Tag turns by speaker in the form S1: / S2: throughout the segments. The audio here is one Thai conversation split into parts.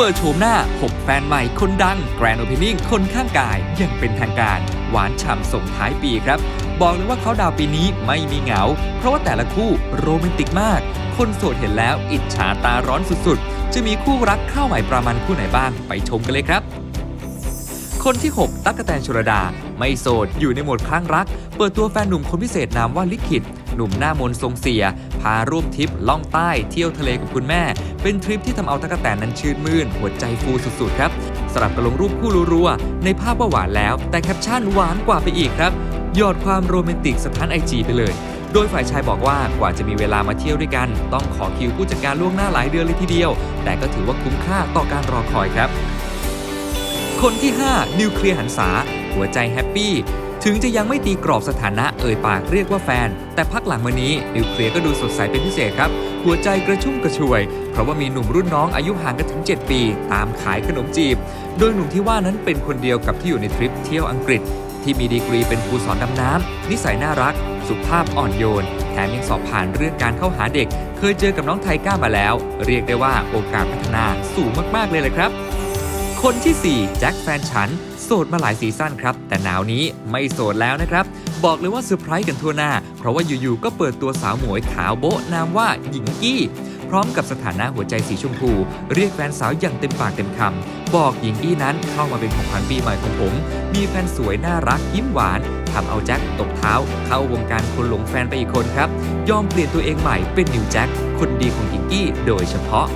S1: เปิดโฉมหน้า 6 แฟนใหม่คนดังแกรนด์โอเพนนิ่งคนข้างกายยังเป็นทางการ หวานฉ่ำส่งท้ายปีครับ บอกเลยว่าเขาดาวปีนี้ไม่มีเหงา เพราะว่าแต่ละคู่โรแมนติกมาก คนโสดเห็นแล้วอิจฉาตาร้อนสุดๆ จะมีคู่รักเข้าใหม่ประมาณคู่ไหนบ้างไปชมกันเลยครับคนที่ 6 ตั๊กแตนชลดา ไม่โสด อยู่ในโหมดคลั่งรัก เปิดตัวแฟนหนุ่มคนพิเศษนามว่าลิขิต หนุ่มหน้ามนทรงเสีย พาร่วมทริปล่องใต้เที่ยวทะเลกับคุณแม่ เป็นทริปที่ทำเอาตั๊กะแตนนั้นชื่นมื่น หัวใจฟูสุดๆครับสลับกับลงรูปคู่รัวๆในภาพว่าหวานแล้ว แต่แคปชั่นหวานกว่าไปอีกครับยอดความโรแมนติกสถานไอจีไปเลยโดยฝ่ายชายบอกว่ากว่าจะมีเวลามาเที่ยวด้วยกัน ต้องขอคิวผู้จัดการล่วงหน้าหลายเดือนเลยทีเดียว แต่ก็ถือว่าคุ้มค่าต่อการรอคอยครับ คนที่ 5 นิวเคลียร์หันษา หัวใจแฮปปี้ ถึงจะยังไม่ตีกรอบสถานะเอ่ยปากเรียกว่าแฟน แต่พักหลังมานี้นิวเคลียร์ก็ดูสดใสเป็นพิเศษครับ หัวใจกระชุ่มกระชวย เพราะว่ามีหนุ่มรุ่นน้องอายุห่างกันถึง 7 ปี ตามขายขนมจีบ โดยหนุ่มที่ว่านั้นเป็นคนเดียวกับที่อยู่ในทริปเที่ยวอังกฤษ ที่มีดีกรีเป็นครูสอนดำน้ำนิสัยน่ารัก สุภาพอ่อนโยน แถมยังสอบผ่านเรื่องการเข้าหาเด็ก เคยเจอกับน้องไทก้ามาแล้ว เรียกได้ว่าโอกาสพัฒนาสูงมากๆเลยแหละครับ คนที่4แจ็คแฟนฉัน โสดมาหลายซีซั่นครับ แต่หนาวนี้ไม่โสดแล้วนะครับ บอกเลยว่าเซอร์ไพรส์กันทั่วหน้า เพราะว่าอยู่ๆก็เปิดตัวสาวหมวยขาวโบ๊ะนามว่าหญิงกี้ พร้อมกับสถานะหัวใจสีชมพู เรียกแฟนสาวอย่างเต็มปากเต็มคำบอกหญิงกี้นั้นเข้ามาเป็นของขวัญปีใหม่ของผม มีแฟนสวยน่ารักยิ้มหวานทำเอาแจ็คตกเท้า เข้าวงการคนหลงแฟนไปอีกคนครับ ยอมเปลี่ยนตัวเองใหม่เป็นนิวแจ็คคนดีของหญิงกี้โดยเฉพาะ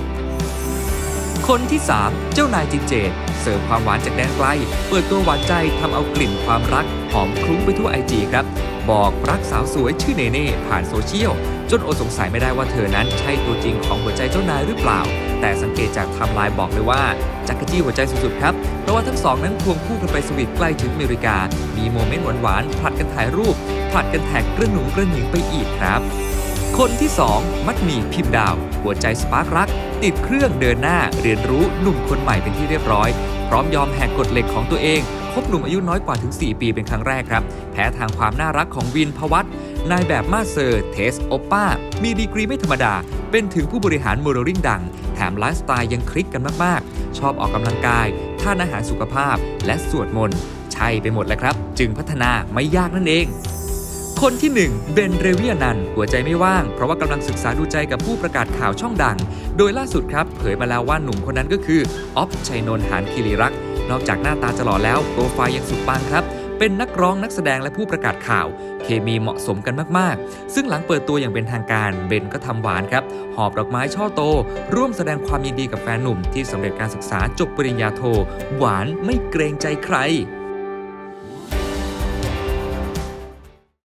S1: คนที่ 3 เจ้านายจินเจดเสิร์ฟความหวานจากแดนไกล เปิดตัวหวานใจทำเอากลิ่นความรัก หอมคลุ้งไปทั่วไอจีครับ บอกรักสาวสวยชื่อเนเน่ผ่านโซเชียล จนอดสงสัยไม่ได้ว่าเธอนั้นใช่ตัวจริงของหัวใจเจ้านายหรือเปล่า แต่สังเกตจากไทม์ไลน์บอกเลยว่าจักรจี้หัวใจสุดๆครับ เพราะว่าทั้งสองนั้นควงคู่กันไปสวีทใกล้ถึงอเมริกา มีโมเมนต์หวานๆผลัดกันถ่ายรูปผลัดกันแท็กกระหนุ่งกระหนิงไปอีกครับ คนที่ 2 มัดหมีพิมพ์ดาว หัวใจสปาร์ครัก ติดเครื่องเดินหน้าเรียนรู้หนุ่มคนใหม่เป็นที่เรียบร้อย พร้อมยอมแหกกฎเหล็กของตัวเองคบหนุ่มอายุน้อยกว่าถึง 4 ปีเป็นครั้งแรกครับ แพ้ทางความน่ารักของวินพวัตนายแบบมาเซอร์เทสโอป้า มีดีกรีไม่ธรรมดา เป็นถึงผู้บริหารโมเดลลิ่งดัง แถมไลฟ์สไตล์ยังคลิกกันมาก ๆ ชอบออกกำลังกาย ทานอาหารสุขภาพ และสวดมนต์ ใช่ไปหมดแล้วครับ จึงพัฒนาไม่ยากนั่นเอง คนที่1เบนเรเวียนันหัวใจไม่ว่าง เพราะว่ากำลังศึกษาดูใจกับผู้ประกาศข่าวช่องดัง โดยล่าสุดครับ เผยมาแล้วว่าหนุ่มคนนั้นก็คือออฟชัยนนท์หานคิริรัก นอกจากหน้าตาจะหล่อแล้วโปรไฟล์ยังสุดปังครับเป็นนักร้องนักแสดงและผู้ประกาศข่าว เคมีเหมาะสมกันมาก ๆ ซึ่งหลังเปิดตัวอย่างเป็นทางการ เบนก็ทำหวานครับ หอบดอกไม้ช่อโต ร่วมแสดงความยินดีกับแฟนหนุ่มที่สำเร็จการศึกษาจบปริญญาโท หวานไม่เกรงใจใคร